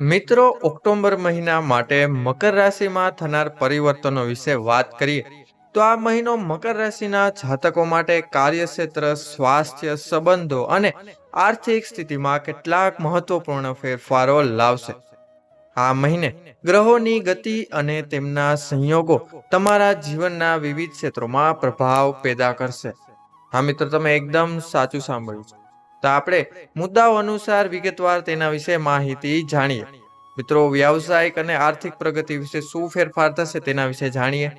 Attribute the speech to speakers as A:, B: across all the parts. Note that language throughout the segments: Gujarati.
A: મિત્રો, ઓક્ટોબર મહિના માટે મકર રાશિમાં થનાર પરિવર્તનો વિશે વાત કરીએ, તો આ મહિનો મકર રાશિના જાતકો માટે કાર્યક્ષેત્ર, સ્વાસ્થ્ય, સંબંધો અને આર્થિક સ્થિતિમાં કેટલાક મહત્વપૂર્ણ ફેરફારો લાવશે. આ મહિને ગ્રહોની ગતિ અને તેમના સંયોગો તમારા જીવનના વિવિધ ક્ષેત્રોમાં પ્રભાવ પેદા કરશે. હા, મિત્રો, તમે એકદમ સાચું સાંભળ્યું છે. તો આપણે મુદ્દાઓ અનુસાર વિગતવાર તેના વિશે માહિતી જાણીએ. મિત્રો, વ્યાવસાયિક અને આર્થિક પ્રગતિ વિશે શું ફેરફાર થશે તેના વિશે જાણીએ.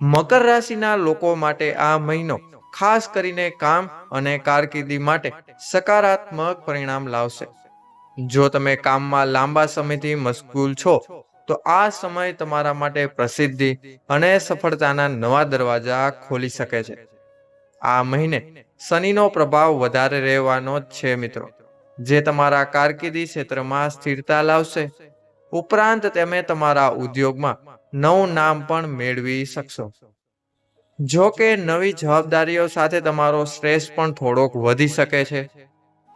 A: મકર રાશિના લોકો માટે આ મહિનો ખાસ કરીને કામ અને કારકિર્દી માટે સકારાત્મક પરિણામ લાવશે. જો તમે કામમાં લાંબા સમયથી મશગુલ છો, તો આ સમય તમારા માટે પ્રસિદ્ધિ અને સફળતાના નવા દરવાજા ખોલી શકે છે. આ મહિને શનિનો પ્રભાવ વધારે રહેવાનો જ છે, મિત્રો. જે તમારા કારકિર્દી ક્ષેત્રમાં સ્થિરતા લાવશે, ઉપરાંત તમે તમારા ઉદ્યોગમાં નવું નામ પણ મેળવી શકશો. જો કે નવી જવાબદારીઓ સાથે તમારો સ્ટ્રેસ પણ થોડોક વધી શકે છે.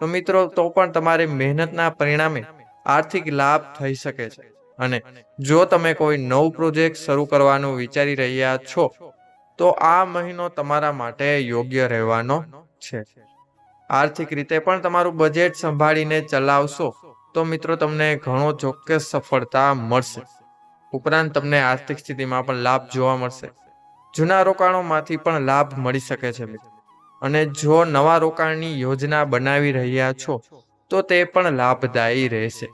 A: તો મિત્રો, તો પણ તમારી મહેનતના પરિણામે આર્થિક લાભ થઈ શકે છે. અને જો તમે કોઈ નવું પ્રોજેક્ટ શરૂ કરવાનું વિચારી રહ્યા છો તો આ મહિનો તમારા માટે યોગ્ય રહેવાનો છે. આર્થિક રીતે પણ તમારું બજેટ સંભાળીને ચલાવશો તો મિત્રો તમને ઘણો ચોક્કસ સફળતા મળશે. ઉપરાંત તમને આર્થિક સ્થિતિમાં પણ લાભ જોવા મળશે. જૂના રોકાણોમાંથી પણ લાભ મળી શકે છે મિત્રો. અને જો નવા રોકાણની યોજના બનાવી રહ્યા છો, તો તે પણ લાભદાયી રહેશે.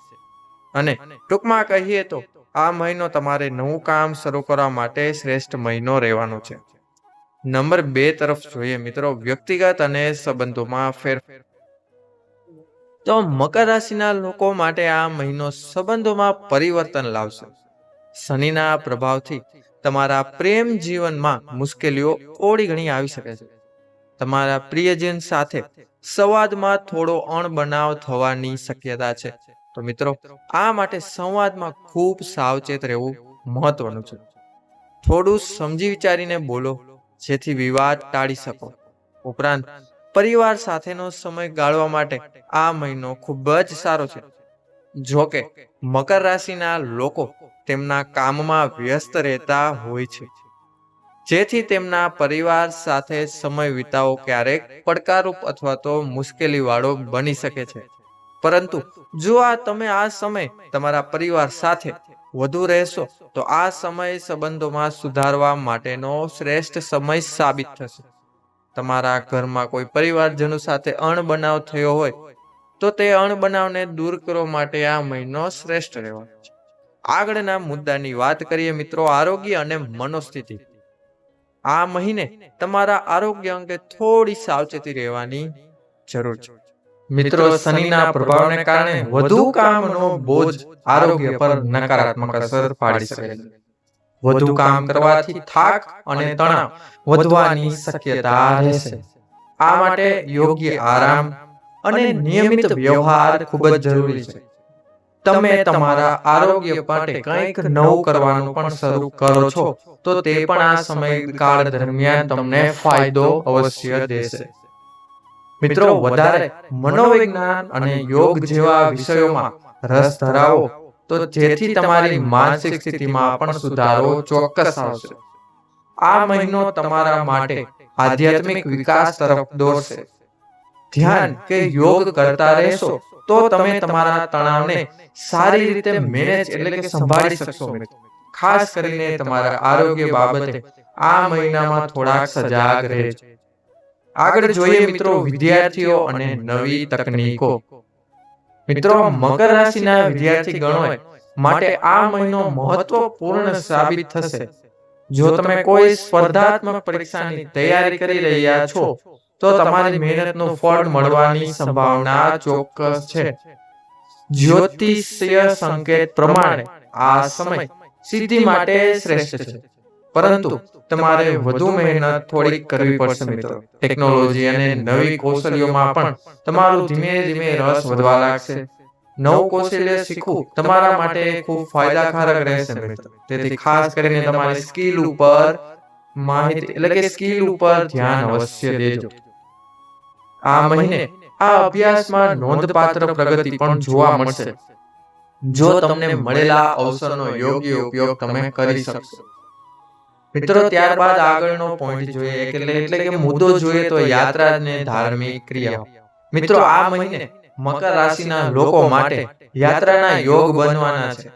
A: અને ટૂંકમાં કહીએ તો, આ મહિનો તમારે નવું કામ શરૂ કરવા માટે શ્રેષ્ઠ મહિનો રહેવાનો છે. નંબર બે તરફ જોઈએ, મિત્રો. વ્યક્તિગત અને સંબંધોમાં ફેર તો મકર રાશિના લોકો માટે આ મહિનો સંબંધોમાં પરિવર્તન લાવશે. શનિના પ્રભાવથી તમારા પ્રેમ જીવનમાં મુશ્કેલીઓ ઓળી ઘણી આવી શકે છે. તમારા પ્રિયજન સાથે સંવાદમાં થોડો અણબનાવ થવાની શક્યતા છે. તો મિત્રો, આ માટે સંવાદમાં ખૂબ સાવચેત રહેવું મહત્વનું છે. થોડું સમજી વિચારીને બોલો. જેથી વિવાદ ટાળી શકો. ઉપરાંત, પરિવાર સાથેનો સમય ગાળવા માટે આ મહિનો ખૂબ જ સારો છે. જોકે મકર રાશિના લોકો તેમના કામમાં વ્યસ્ત રહેતા હોય છે. જેથી તેમના પરિવાર સાથે સમય વિતાવો ક્યારેક પડકારરૂપ અથવા તો મુશ્કેલી વાળો બની શકે છે. પરંતુ, જો આ તમે આ સમય તમારા પરિવાર સાથે વધુ રહેશો, તો આ સમય સંબંધોમાં સુધારવા માટેનો શ્રેષ્ઠ સમય સાબિત થશે. તમારા ઘરમાં કોઈ પરિવારજનો સાથે અણબનાવ થયો હોય, તો તે અણબનાવને દૂર કરવા માટે આ મહિનો શ્રેષ્ઠ રહેવાનો છે. આગળના મુદ્દાની વાત કરીએ મિત્રો, આરોગ્ય અને મનોસ્થિતિ. આ મહિને તમારા આરોગ્ય અંગે થોડી સાવચેતી રહેવાની જરૂર છે. મિત્રો, શનિના પ્રભાવને કારણે વધુ કામનો બોજ આરોગ્ય પર નકારાત્મક અસર પાડી શકે છે. વધુ કામ કરવાથી થાક અને તણાવ વધવાની શક્યતા રહેશે. આ માટે યોગ્ય આરામ અને નિયમિત વ્યવહાર ખૂબ જ જરૂરી છે. તમે તમારા આરોગ્ય માટે કંઈક નવું કરવાનું પણ શરૂ કરો છો, તો તે પણ આ સમયગાળ દરમિયાન તમને ફાયદો અવશ્ય દેશે. મિત્રો વધારે મનોવિજ્ઞાન અને યોગ જેવા વિષયોમાં રસ ધરાવો તો જેથી તમારી માનસિક સ્થિતિમાં પણ સુધારો ચોક્કસ આવશે. આ મહિનો તમારા માટે આધ્યાત્મિક વિકાસ તરફ દોરશે. ધ્યાન કે યોગ કરતા રહેશો તો તમે તમારા તણાવને સારી રીતે મેનેજ એટલે કે સંભાળી શકશો ખાસ કરીને તમારા આરોગ્ય બાબતે આ મહિનામાં થોડાક સજાગ રહેજો. આગળ જોઈએ મિત્રો વિદ્યાર્થીઓ અને નવી તકનીકો. મિત્રો, મકર રાશિના વિદ્યાર્થી ગણોએ માટે આ મહિનો મહત્વપૂર્ણ સાબિત થશે. જો તમે કોઈ સ્પર્ધાત્મક પરીક્ષાની તૈયારી કરી રહ્યા છો, તો તમારી મહેનતનું ફળ મળવાની સંભાવના ચોક્કસ છે. જ્યોતિષીય સંકેત પ્રમાણે આ સમય સિદ્ધિ માટે શ્રેષ્ઠ છે. પરંતુ તમારે વધુ મહેનત થોડીક કરવી પડશે, મિત્રો. ટેકનોલોજી અને નવી કૌશલ્યોમાં પણ તમારું ધીમે ધીમે રસ વધવા લાગશે. નવું કૌશલ્ય શીખવું તમારા માટે ખૂબ ફાયદાકારક રહેશે, મિત્રો. તેથી ખાસ કરીને તમારી સ્કિલ ઉપર માહિતી, એટલે કે સ્કિલ ઉપર ધ્યાન અવશ્ય દેજો. આ મહિને આ અભ્યાસમાં નોંધપાત્ર પ્રગતિ પણ જોવા મળશે. જો તમને મળેલા અવસરનો યોગ્ય ઉપયોગ તમે કરી શકશો. મિત્રો, ત્યારબાદ આગળનો પોઈન્ટ જોઈએ, એટલે એટલે કે મુદ્દો જોઈએ તો યાત્રા અને ધાર્મિક ક્રિયાઓ મિત્રો, આ મહિને મકર રાશિના લોકો માટે યાત્રાના યોગ બનવાના છે.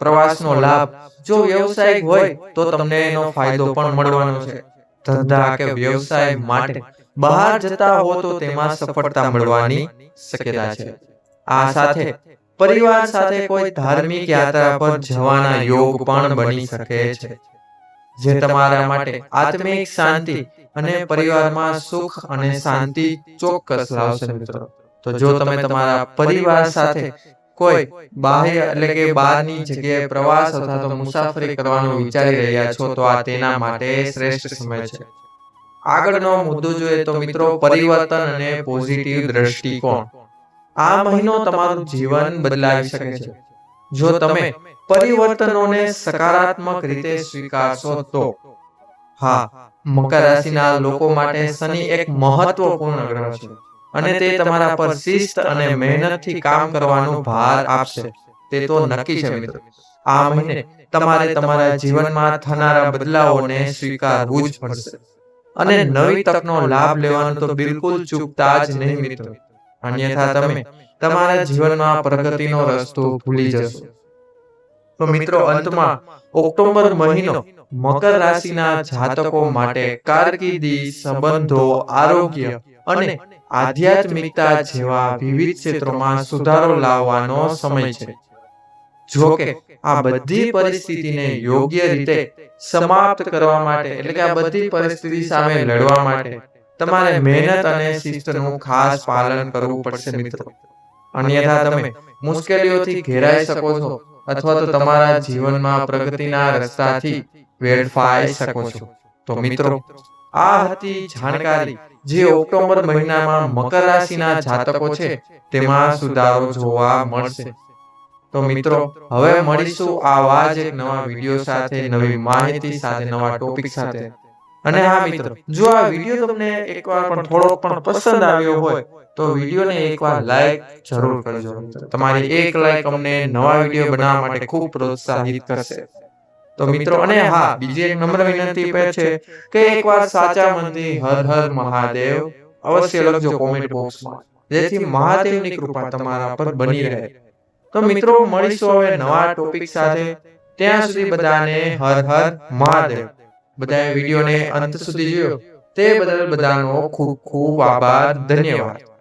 A: પ્રવાસનો લાભ, જો વ્યવસાયિક હોય, તો તમને એનો ફાયદો પણ મળવાનો છે. ધંધા કે વ્યવસાય માટે બહાર જતા હો તો તેમાં સફળતા મળવાની શક્યતા છે. આ સાથે પરિવાર સાથે કોઈ ધાર્મિક યાત્રા પર જવાના યોગ પણ બની શકે છે. જે તમારા માટે આત્મિક શાંતિ અને પરિવારમાં સુખ અને શાંતિ ચોક્કસ લાવશે મિત્રો. તો જો તમે તમારા પરિવાર સાથે કોઈ બાહ્ય એટલે કે બહારની જગ્યાએ પ્રવાસ અથવા તો મુસાફરી કરવાનું વિચારી રહ્યા છો, તો આ તેના માટે શ્રેષ્ઠ સમય છે. આગળનો મુદ્દો જોઈએ તો મિત્રો પરિવર્તન અને પોઝિટિવ દ્રષ્ટિકોણ. આ મહિનો તમારું જીવન બદલાવી શકે છે. જો તમે પરિવર્તનોને સકારાત્મક રીતે સ્વીકારશો તો? હા મકર રાશિના લોકો માટે શનિ એક મહત્વપૂર્ણ ગ્રહ છે અને તે તમારા પર શિસ્ત અને મહેનતથી કામ કરવાનો ભાર આપશે. તે તો નક્કી છે મિત્રો. આ મહિને તમારે તમારા જીવનમાં થનારા બદલાવોને સ્વીકારવું જ પડશે. અને નવી તકનો લાભ લેવાનો તો બિલકુલ ચૂકતા જ નહીં મિત્રો. અન્યથા તમે તમારા જીવનમાં પ્રગતિનો રસ્તો ભૂલી જશો. તો મિત્રો, અંતમાં ઓક્ટોબર મહિનો મકર રાશિના જાતકો માટે કારકિર્દી, સંબંધો, આરોગ્ય અને આધ્યાત્મિકતા જેવા વિવિધ ક્ષેત્રોમાં સુધારો લાવવાનો સમય છે. જો કે આ બધી પરિસ્થિતિને યોગ્ય રીતે સમાપ્ત કરવા માટે, એટલે કે આ બધી પરિસ્થિતિ સામે લડવા માટે તમારે મહેનત અને શિસ્તનું ખાસ પાલન કરવું પડશે મિત્રો. અન્યથા તમે મુશ્કેલીઓથી ઘેરાઈ શકો છો અથવા તો તમારા જીવનમાં પ્રગતિના રસ્તાથી વેડફાઈ શકો છો. તો મિત્રો આ હતી જાણકારી જે ઓક્ટોબર મહિનામાં મકર રાશિના જાતકો છે તેમાં સુધારો જોવા મળશે. તો મિત્રો હવે મળીશું આવા જ એક નવા વીડિયો સાથે નવી માહિતી સાથે નવા ટોપિક સાથે. અને હા મિત્રો જો આ વીડિયો તમને એકવાર પણ થોડો પણ પસંદ આવ્યો હોય તો વિડીયોને એકવાર લાઈક જરૂર કરજો તમારી એક લાઈક અમને નવા વીડિયો બનાવવા માટે ખૂબ પ્રોત્સાહિત કરશે. તો મિત્રો અને હા બીજી એક નમ્ર વિનંતી પે છે કે એકવાર સાચા મનથી હર હર મહાદેવ અવશ્ય લખજો કોમેન્ટ બોક્સમાં જેથી મહાદેવની કૃપા તમારા પર બની રહે. તો મિત્રો મળીશું હવે નવા ટોપિક સાથે. ત્યાં સુધી બધાને હર હર મહાદેવ. બધાએ વિડીયોને અંત સુધી જોયો. તે બદલ બધાનો ખૂબ ખૂબ આભાર ધન્યવાદ.